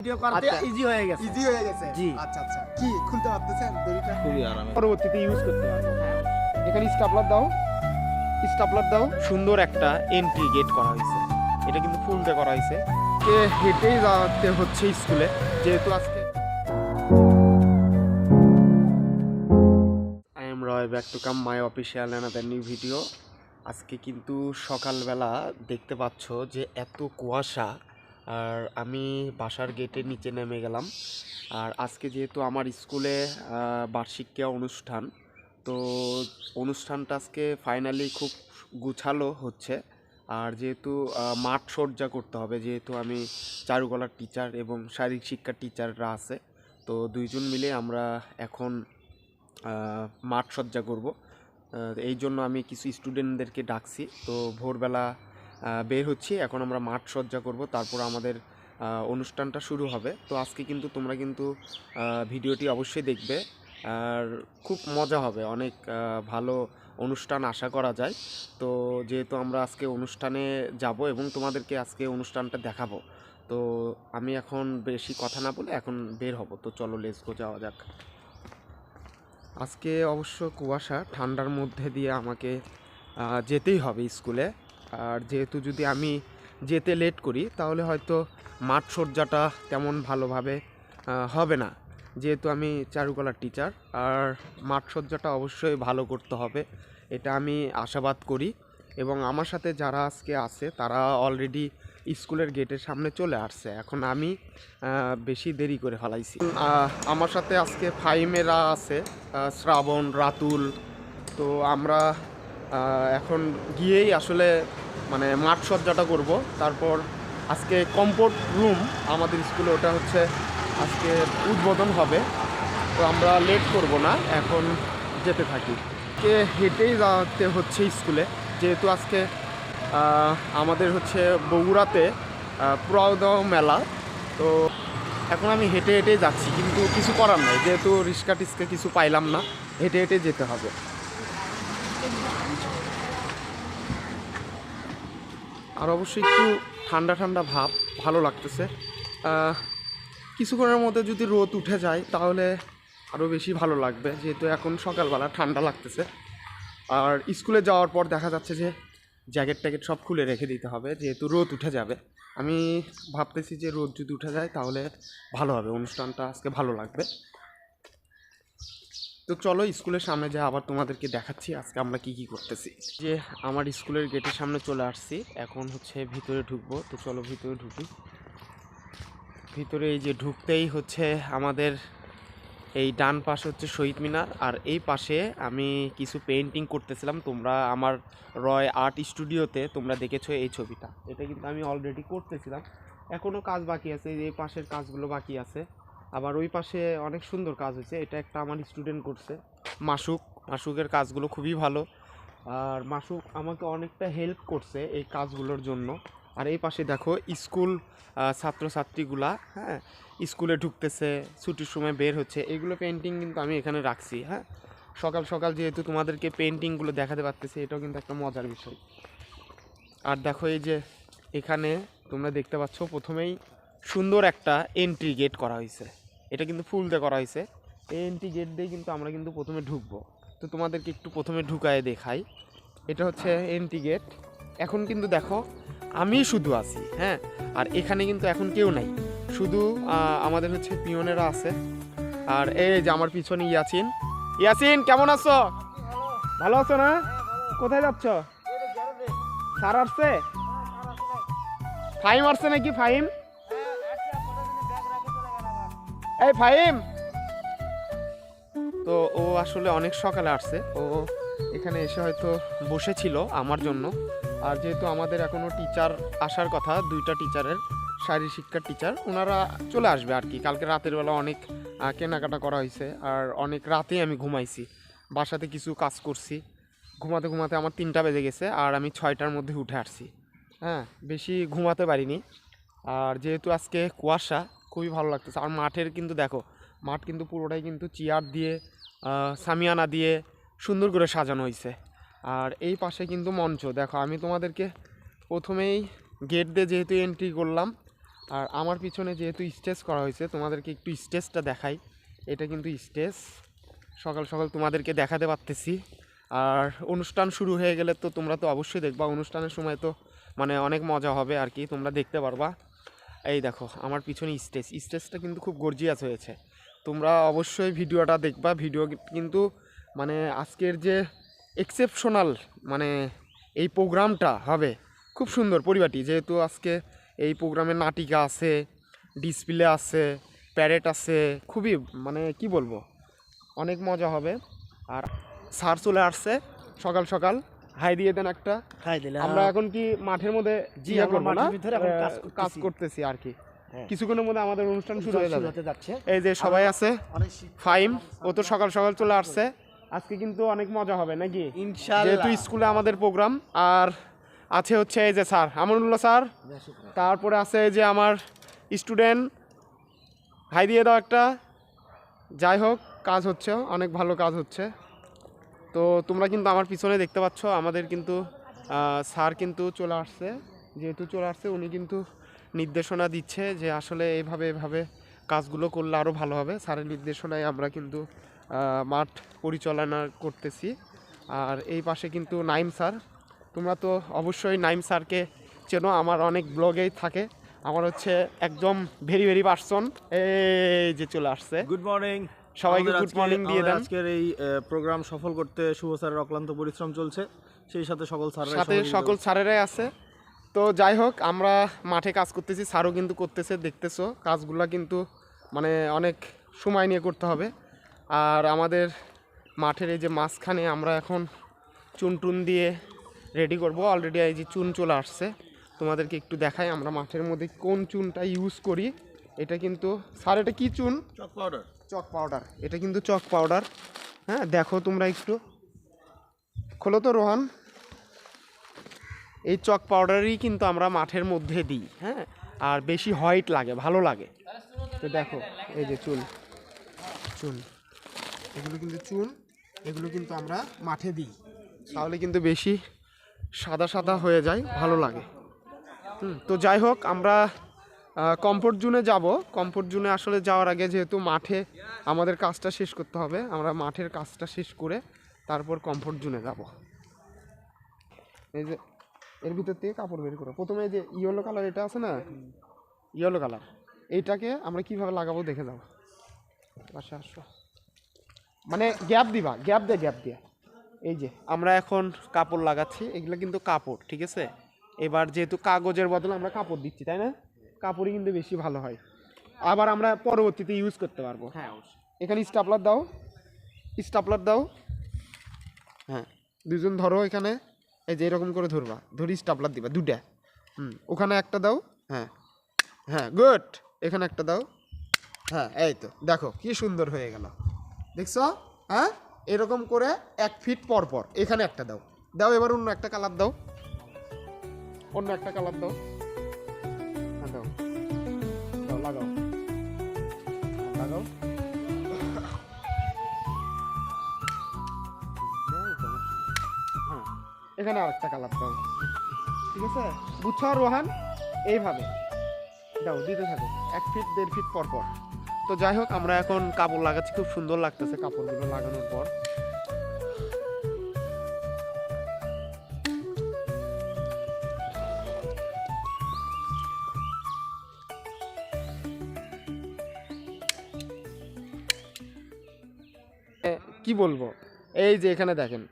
Video করতে আচ্ছা। Easy হয়ে গেছে। ইজি হয়ে গেছে? জি। আচ্ছা আচ্ছা। কি খুলতে পারতেছেন? দড়িটা? খুবই আরামে। পরবর্তীতে ইউজ করতে পারব। এখানে স্টাপলার দাও। স্টাপলার দাও। সুন্দর একটা এন্ট্রি গেট করা হয়েছে। এটা কিন্তু করা হয়েছে। কে হেঁটেই যাওয়াতে হচ্ছে স্কুলে যেহেতু আজকে I am Roy back to come my official another new video আজকে কিন্তু সকালবেলা দেখতে পাচ্ছ যে এত কুয়াশা। আর আমি বাসার গেটের নিচে নেমে গেলাম। আর আজকে যেহেতু আমার স্কুলে আহ, বার্ষিক ক্রিয়া অনুষ্ঠান তো অনুষ্ঠানটা আজকে ফাইনালি খুব গুছালো হচ্ছে। আর যেহেতু মাঠ সজ্জা করতে হবে যেহেতু আমি চারুকলার টিচার এবং শারীরিক শিক্ষার টিচাররা আছে তো দুইজন মিলে আমরা এখন মাঠ সজ্জা করব। এই জন্য আমি কিছু স্টুডেন্টদেরকে ডাকছি। তো ভোরবেলা বের হচ্ছি। এখন আমরা মাঠ সজ্জা করব, তারপর আমাদের অনুষ্ঠানটা শুরু হবে। তো আজকে কিন্তু তোমরা কিন্তু ভিডিওটি অবশ্যই দেখবে। আর খুব মজা হবে, অনেক ভালো অনুষ্ঠান আশা করা যায়। তো যেহেতু আমরা আজকে অনুষ্ঠানে যাব এবং তোমাদেরকে আজকে অনুষ্ঠানটা দেখাবো, তো আমি এখন বেশি কথা না বলে এখন বের হব। তো চলো লেসগো যাওয়া যাক। আজকে অবশ্য কুয়াশা, ঠান্ডার মধ্যে দিয়ে আমাকে যেতেই হবে স্কুলে। আর যেহেতু যদি আমি যেতে লেট করি, তাহলে হয়তো মাঠ সজ্জাটা তেমন ভালোভাবে হবে না। যেহেতু আমি চারুকলার টিচার আর মাঠ সজ্জাটা অবশ্যই ভালো করতে হবে, এটা আমি আশাবাদ করি। এবং আমার সাথে যারা আজকে আছে, তারা অলরেডি স্কুলের গেটের সামনে চলে আসছে। এখন আমি বেশি দেরি করে ফেলাইছি। আমার সাথে আজকে ফাইমেরা আছে শ্রাবণ, রাতুল, তো আমরা এখন গিয়েই আসলে মানে মাঠ সজ্জাটা করব। তারপর আজকে কম্পোর্ট রুম আমাদের স্কুলে ওটা হচ্ছে আজকে উদ্বোধন হবে। তো আমরা লেট করব না, এখন যেতে থাকি। কে হেঁটেই যাওয়াতে হচ্ছে স্কুলে যেহেতু আজকে আমাদের হচ্ছে বগুড়াতে পুরাউদাও মেলা। তো এখন আমি হেঁটে হেঁটে যাচ্ছি, কিন্তু কিছু করার নাই। যেহেতু রিক্সা টিস্কা কিছু পাইলাম না, হেঁটে হেঁটে যেতে হবে। আর অবশ্যই একটু ঠান্ডা ঠান্ডা ভাব, ভালো লাগতেছে। কিছুক্ষণের মধ্যে যদি রোদ উঠে যায়, তাহলে আরও বেশি ভালো লাগবে, যেহেতু এখন সকালবেলা ঠান্ডা লাগতেছে। আর স্কুলে যাওয়ার পর দেখা যাচ্ছে যে, জ্যাকেট ট্যাকেট সব খুলে রেখে দিতে হবে, যেহেতু রোদ উঠে যাবে। আমি ভাবতেছি যে রোদ যদি উঠে যায়, তাহলে ভালো হবে, অনুষ্ঠানটা আজকে ভালো লাগবে। তো চলো স্কুলের সামনে যা আবার তোমাদেরকে দেখাচ্ছি, আজকে আমরা কি কি করতেছি। যে আমার স্কুলের গেটের সামনে চলে আসছি, এখন হচ্ছে ভিতরে ঢুকবো। তো চলো ভিতরে ঢুকি। ভিতরে এই যে ঢুকতেই হচ্ছে আমাদের এই ডান পাশে হচ্ছে শহীদ মিনার, আর এই পাশে আমি কিছু পেন্টিং করতেছিলাম। তোমরা আমার রয় আর্ট স্টুডিওতে তোমরা দেখেছ এই ছবিটা। এটা কিন্তু আমি অলরেডি করতেছিলাম। এখনও কাজ বাকি আছে, এই পাশের কাজগুলো বাকি আছে। আবার ওই পাশে অনেক সুন্দর কাজ হয়েছে। এটা একটা আমার স্টুডেন্ট করছে। মাসুক, মাসুকের কাজগুলো খুবই ভালো। আর মাসুক আমাকে অনেকটা হেল্প করছে এই কাজগুলোর জন্য। আর এই পাশে দেখো স্কুল ছাত্রছাত্রীগুলা হ্যাঁ স্কুলে ঢুকতেছে, ছুটির সময় বের হচ্ছে। এগুলো পেন্টিং কিন্তু আমি এখানে রাখছি হ্যাঁ। সকাল সকাল যেহেতু তোমাদেরকে পেন্টিংগুলো দেখাতে পারতেছি, এটাও কিন্তু একটা মজার বিষয়। আর দেখো এই যে এখানে তোমরা দেখতে পাচ্ছ, প্রথমেই সুন্দর একটা এন্ট্রি গেট করা হয়েছে। এটা কিন্তু ফুল দিয়ে করা হয়েছে। এই এন্ট্রি গেট দিয়ে কিন্তু আমরা কিন্তু প্রথমে ঢুকবো। তো তোমাদেরকে একটু প্রথমে ঢুকায় দেখাই। এটা হচ্ছে এন্ট্রি গেট। এখন কিন্তু দেখো, আমি শুধু আছি হ্যাঁ? আর এখানে কিন্তু এখন কেউ নাই। শুধু আমাদের হচ্ছে পিয়নেরা আছে। আর এই যে আমার পিছনে ইয়াসিন ইয়াসিন কেমন আছো? ভালো আছো না? কোথায় যাচ্ছ? সার আসছে? ফাইম আসছে নাকি ফাইম? এই ফাইম তো ও আসলে অনেক সকালে আসছে। ও এখানে এসে হয়তো বসেছিল আমার জন্য। আর যেহেতু আমাদের এখনও টিচার আসার কথা, দুইটা টিচারের শারীরিক শিক্ষার টিচার ওনারা চলে আসবে আর কি। কালকে রাতের বেলা অনেক কেনাকাটা করা হয়েছে। আর অনেক রাতে আমি ঘুমাইছি। বাসাতে কিছু কাজ করছি। ঘুমাতে ঘুমাতে আমার তিনটা বেজে গেছে আর আমি ছয়টার মধ্যে উঠে আসছি। হ্যাঁ বেশি ঘুমাতে পারিনি। আর যেহেতু আজকে কুয়াশা খুবই ভালো লাগতেছে। আর মাঠের কিন্তু দেখো, মাঠ কিন্তু পুরোটাই কিন্তু চেয়ার দিয়ে সামিয়ানা দিয়ে সুন্দর করে সাজানো হয়েছে আর এই পাশে কিন্তু মঞ্চ। দেখো, আমি তোমাদেরকে প্রথমেই গেট দিয়ে যেহেতু এন্ট্রি করলাম, আর আমার পিছনে যেহেতু স্টেজ করা হয়েছে তোমাদেরকে একটু স্টেজটা দেখাই। এটা কিন্তু স্টেজ সকাল সকাল তোমাদেরকে দেখাতে পারতেছি। আর অনুষ্ঠান শুরু হয়ে গেলে তো তোমরা তো অবশ্যই দেখবা। অনুষ্ঠানের সময় তো মানে অনেক মজা হবে আর কি, তোমরা দেখতে পারবা। এই দেখো, আমার পিছনে স্টেজ। স্টেজটা কিন্তু খুব গর্জিয়াস হয়েছে। তোমরা অবশ্যই ভিডিওটা দেখবা। ভিডিও কিন্তু মানে আজকের যে এক্সেপশনাল মানে এই প্রোগ্রামটা হবে, খুব সুন্দর পরিবারটি। যেহেতু আজকে এই প্রোগ্রামে নাটিকা আছে, ডিসপ্লে আছে প্যারেড আছে, খুবই মানে কি বলব, অনেক মজা হবে। আর স্যার চলে আসছে সকাল সকাল। হাই দিয়ে দেন একটা। আমরা এখন কি মাঠের মধ্যে জি, ইয়ে না? কাজ করতেছি। আর কি। হ্যাঁ। কিছুক্ষণের মধ্যে আমাদের অনুষ্ঠান শুরু হয়ে যাচ্ছে। এই যে সবাই আছে ফাইম ও তো সকাল সকাল চলে আসছে। আজকে কিন্তু অনেক মজা হবে নাকি? যেহেতু স্কুলে আমাদের প্রোগ্রাম আর আছে হচ্ছে এই যে স্যার আমনুল্লাহ স্যার। তারপরে আছে এই যে আমার স্টুডেন্ট। হাই দিয়ে দাও একটা। যাই হোক কাজ হচ্ছে অনেক ভালো কাজ হচ্ছে। তো তোমরা কিন্তু আমার পিছনে দেখতে পাচ্ছ, আমাদের কিন্তু স্যার কিন্তু চলে আসছে। যেহেতু চলে আসছে, উনি কিন্তু নির্দেশনা দিচ্ছে যে আসলে এইভাবে এভাবে কাজগুলো করলে আরও ভালো হবে। স্যারের নির্দেশনায় আমরা কিন্তু মাঠ পরিচালনা করতেছি। আর এই পাশে কিন্তু নাইম স্যার। তোমরা তো অবশ্যই নাইম স্যারকে চেনো, আমার অনেক ব্লগেই থাকে। আমার হচ্ছে একদম ভেরি ভেরি পার্সন এই যে চলে আসছে। গুড মর্নিং সবাইকে good morning দিয়ে দেন। আজকের এই প্রোগ্রাম সফল করতে শুভ স্যারের অক্লান্ত পরিশ্রম চলছে। সেই সাথে সকল স্যাররা সাথে সকল স্যারেরাই আছে। তো যাই হোক আমরা মাঠে কাজ করতেছি স্যারও কিন্তু করতেছে দেখতেছো কাজগুলো কিন্তু মানে অনেক সময় নিয়ে করতে হবে। আর আমাদের মাঠের এই যে মাঝখানে আমরা এখন চুন টুন দিয়ে রেডি করব। অলরেডি এই যে চুন চলে আসছে। তোমাদেরকে একটু দেখাই আমরা মাঠের মধ্যে কোন চুনটা ইউজ করি। এটা কিন্তু স্যার এটা কি চুন? চক পাউডার চক পাউডার এটা কিন্তু চক পাউডার হ্যাঁ দেখো তোমরা একটু। খোলো তো রোহান। এই চক পাউডারই কিন্তু আমরা মাঠের মধ্যে দিই হ্যাঁ? আর বেশি হোয়াইট লাগে ভালো লাগে। তো দেখো এই যে চুন চুন এগুলো কিন্তু চুন এগুলো কিন্তু আমরা মাঠে দিই। তাহলে কিন্তু বেশি সাদা সাদা হয়ে যায় ভালো লাগে। হুম, তো যাই হোক আমরা কমফোর্ট জোনে যাব। কমফোর্ট জোনে আসলে যাওয়ার আগে যেহেতু মাঠে আমাদের কাজটা শেষ করতে হবে, আমরা মাঠের কাজটা শেষ করে তারপর কমফোর্ট জোনে যাব। এই যে, এর ভিতর থেকে কাপড় বের করো। প্রথমে যে ইয়েলো কালার এটা আছে না? ইয়েলো কালার এইটাকে আমরা কীভাবে লাগাবো দেখে যাব। পাশে আসো। মানে গ্যাপ দিবা গ্যাপ দে গ্যাপ দিয়ে। এই যে, আমরা এখন কাপড় লাগাচ্ছি। এগুলো কিন্তু কাপড়, ঠিক আছে? এবার যেহেতু কাগজের বদলে আমরা কাপড় দিচ্ছি, তাই না? কাপড়ই কিন্তু বেশি ভালো হয়। আবার আমরা পরবর্তীতে ইউজ করতে পারব। হ্যাঁ এখানে স্টাপলার দাও। স্টাপলার দাও। হ্যাঁ। দুজন ধরো এখানে। এই যে এরকম করে ধরবা। ধরি স্টাপলার দিবা দুটা হুম ওখানে একটা দাও। হ্যাঁ। হ্যাঁ গুড এখানে একটা দাও। হ্যাঁ এই তো। দেখো কি সুন্দর হয়ে গেল। দেখছ? হ্যাঁ? এরকম করে এক ফিট পর পর। এখানে একটা দাও। দাও এবার অন্য একটা কালার দাও। অন্য একটা কালার দাও। লাগাও লাগাও এখানে আরেকটা কালার দাও। ঠিক আছে? বুঝছ রোহান? এইভাবে। দাও, দিতে থাকো। এক ফিট দেড় ফিট পর পর। তো যাই হোক, আমরা এখন কাপড় লাগাচ্ছি। খুব সুন্দর লাগতেছে কাপড়গুলো লাগানোর পর। বলব? এই যে এখানে দেখেন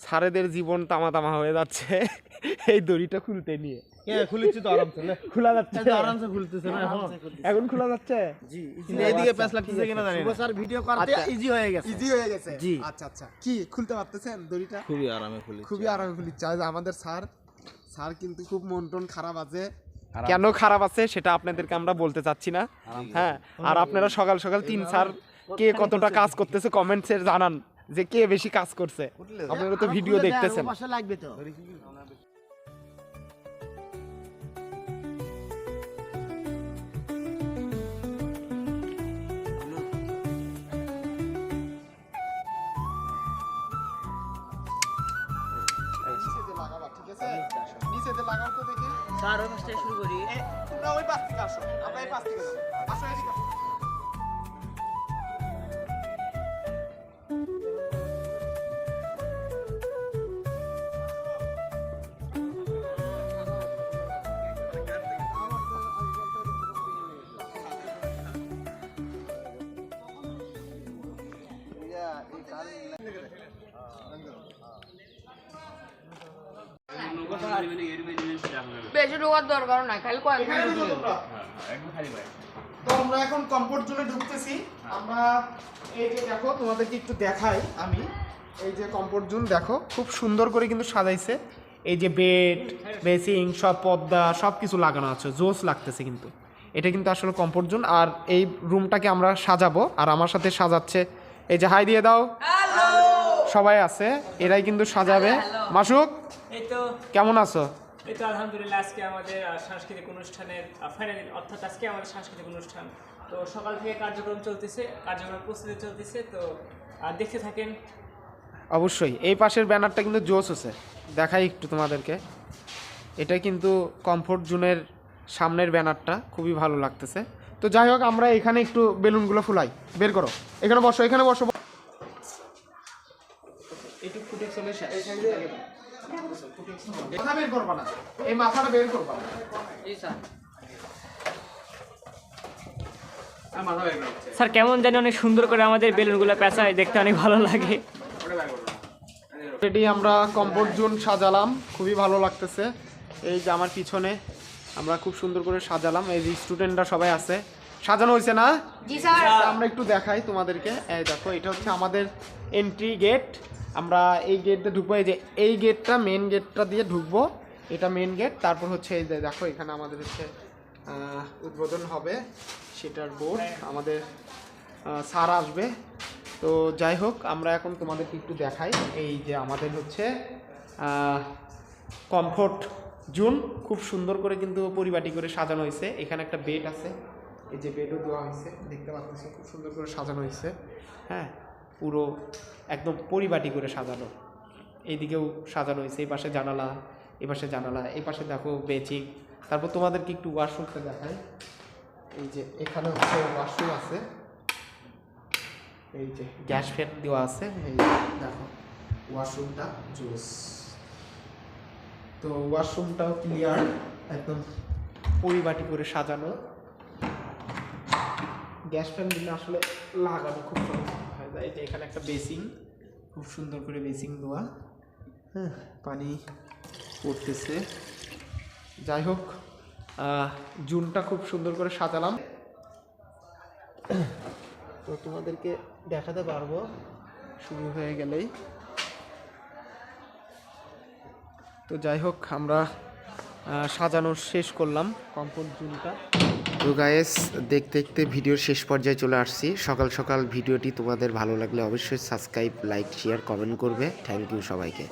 সারেদের জীবন তামা তামা হয়ে যাচ্ছে এই দড়িটা খুলতে নিয়ে। হ্যাঁ খুলেছি তো আরামসে খোলা যাচ্ছে। আরামসে খুলতেছে না? এখন এখন খোলা যাচ্ছে? জি এইদিকে প্যাঁচ লাগতেছে কিনা জানি না। স্যার ভিডিও করতে আচ্ছা। ইজি হয়ে গেছে। ইজি হয়ে গেছে। জি। আচ্ছা আচ্ছা। কি খুলতে পারতেছেন দড়িটা? খুবই আরামে খুলি খুবই আরামে খুলিচ্ছে আর আমাদের স্যার স্যার কিন্তু খুব মন টন খারাপ আছে। কেন খারাপ আছে সেটা আপনাদেরকে আমরা বলতে চাচ্ছি না। হ্যাঁ আর আপনারা সকাল সকাল তিন স্যার কে কতটা কাজ করতেছে কমেন্টসে জানান। যে কে বেশি কাজ করছে? আপনারা তো ভিডিও দেখতেছেন। পাশে লাগবে তো। লাগাও দেখি স্যার অনুষ্ঠান শুরু করি। তোমরা ওই পাশ থেকে আসো। আমরা এই পাশ থেকে যাব আসো এদিকে বেশি ঢোকার দরকার নাই খালি কয়েক এখানে ঢুকো তোমরা। তো আমরা এখন কমফোর্ট জোনে ঢুকতেছি। আমরা এই যে দেখো তোমাদেরকে একটু দেখাই আমি। এই যে কমফোর্ট জোন দেখো খুব সুন্দর করে কিন্তু সাজাইছে। এই যে বেড বেসিং সব পর্দা সব কিছু লাগানো আছে জোস লাগতেছে কিন্তু। এটা কিন্তু আসলে কমফোর্ট জোন আর এই রুমটাকে আমরা সাজাবো আর আমার সাথে সাজাচ্ছে এই যে হাই দিয়ে দাও। সবাই আছে এরাই কিন্তু সাজাবে। মাসুক এই তো কেমন আছো? এই তো আলহামদুলিল্লাহ আজকে আমাদের সাংস্কৃতিক অনুষ্ঠানের ফাইনাল অর্থাৎ আজকে আমাদের সাংস্কৃতিক অনুষ্ঠান। তো সকাল থেকে কার্যক্রম চলতেছে কার্যক্রম প্রস্তুতি চলতেছে তো আর দেখতে থাকেন। অবশ্যই এই পাশের ব্যানারটা কিন্তু জোস আছে। দেখাই একটু তোমাদেরকে। এটা কিন্তু কমফোর্ট জোনের সামনের ব্যানারটা খুবই ভালো লাগতেছে। তো যাই হোক আমরা এখানে একটু বেলুনগুলো ফুলাই। বের করো। এখানে বসো এখানে বসো। একটু ফুটে চলে মাথা বের করবা না। এই মাথাটা বের করবা না। স্যার। কেমন জানি অনেক সুন্দর করে আমাদের বেলুনগুলো পেঁচায় দেখতে অনেক ভালো লাগে। অলরেডি আমরা কমফোর্ট জোন সাজালাম খুবই ভালো লাগতেছে। এই যে আমার পিছনে আমরা খুব সুন্দর করে সাজালাম। এই যে স্টুডেন্টরা সবাই আছে। সাজানো হয়েছে না? জি স্যার। আমরা একটু দেখাই তোমাদেরকে। এই দেখো এটা হচ্ছে আমাদের এন্ট্রি গেট আমরা এই গেটে ঢুকবো, এই যে এই গেটটা মেন গেটটা দিয়ে ঢুকবো। এটা মেন গেট তারপর হচ্ছে এই যে দেখো, এখানে আমাদের হচ্ছে উদ্বোধন হবে সেটার বোর্ড আমাদের সার আসবে। তো যাই হোক, আমরা এখন তোমাদেরকে একটু দেখাই। এই যে আমাদের হচ্ছে কমফোর্ট জোন খুব সুন্দর করে কিন্তু পরিপাটি করে সাজানো হয়েছে। এখানে একটা বেড আছে। এই যে বেডও দেওয়া হয়েছে। দেখতে পাচ্ছি, খুব সুন্দর করে সাজানো হয়েছে। হ্যাঁ পুরো একদম পরিপাটি করে সাজানো। এইদিকেও সাজানো হয়েছে, এই পাশে জানালা, এই পাশে জানালা, এই পাশে দেখো বেচিং তারপর তোমাদেরকে একটু ওয়াশরুমটা দেখাই। এই যে এখানে হচ্ছে ওয়াশরুম আছে। এই যে গ্যাস ফ্যান দেওয়া আছে, এই দেখো ওয়াশরুমটা জুস। তো ওয়াশরুমটাও ক্লিয়ার একদম পরিবাটি করে সাজানো। গ্যাস ফ্যান দিলে আসলে লাগানো খুব সমস্যা যে এখানে একটা বেসিং খুব সুন্দর করে বেসিং দেওয়া হ্যাঁ পানি পড়তেছে। যাই হোক জুনটা খুব সুন্দর করে সাজালাম। তো তোমাদেরকে দেখাতে পারব, শুরু হয়ে গেলেই। তো যাই হোক, আমরা সাজানো শেষ করলাম কম্পোজ জুনটা। তো গায়েস দেখতে দেখতে ভিডিওর শেষ পর্যায়ে চলে আসছি। সকাল সকাল ভিডিওটি তোমাদের ভালো লাগলে অবশ্যই সাবস্ক্রাইব লাইক শেয়ার কমেন্ট করবে। থ্যাংক ইউ সবাইকে।